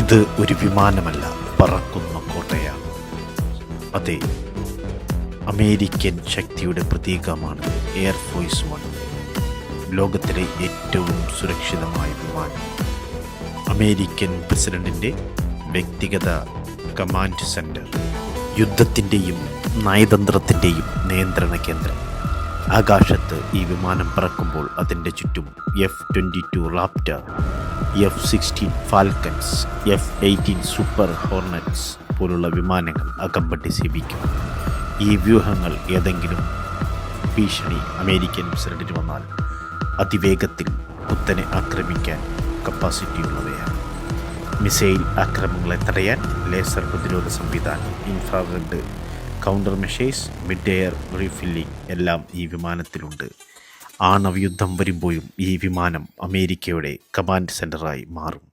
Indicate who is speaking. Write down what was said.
Speaker 1: ഇത് ഒരു വിമാനമല്ല പറക്കുന്ന കോട്ടയാണ്. അതെ അമേരിക്കൻ ശക്തിയുടെ പ്രതീകമാണ് എയർഫോഴ്സ് വൺ ലോകത്തിലെ ഏറ്റവും സുരക്ഷിതമായ വിമാനം. അമേരിക്കൻ പ്രസിഡന്റിന്റെ വ്യക്തിഗത കമാൻഡ് സെന്റർ യുദ്ധത്തിന്റെയും നയതന്ത്രത്തിന്റെയും നിയന്ത്രണ കേന്ദ്രം. ആകാശത്ത് ഈ വിമാനം പറക്കുമ്പോൾ അതിന്റെ ചുറ്റും F twenty two Raptor F sixteen Falcons F eighteen Super Hornets പോലുള്ള വിമാനങ്ങൾ അകമ്പട്ടി സേവിക്കും. ഈ വ്യൂഹങ്ങൾ ഏതെങ്കിലും ഭീഷണി അമേരിക്കൻ പ്രസിഡന്റിന് വന്നാൽ അതിവേഗത്തിൽ കുത്തനെ ആക്രമിക്കാൻ കപ്പാസിറ്റി ഉള്ളവയാണ് മിസൈൽ ആക്രമണങ്ങളെ തടയാൻ ലേസർ പ്രതിരോധ സംവിധാനം infrared countermeasures mid air refilling എല്ലാം ഈ വിമാനത്തിലുണ്ട്. ആണവയുദ്ധം വരുമ്പോഴും ഈ വിമാനം അമേരിക്കയുടെ കമാൻഡ് സെന്ററായി മാറും.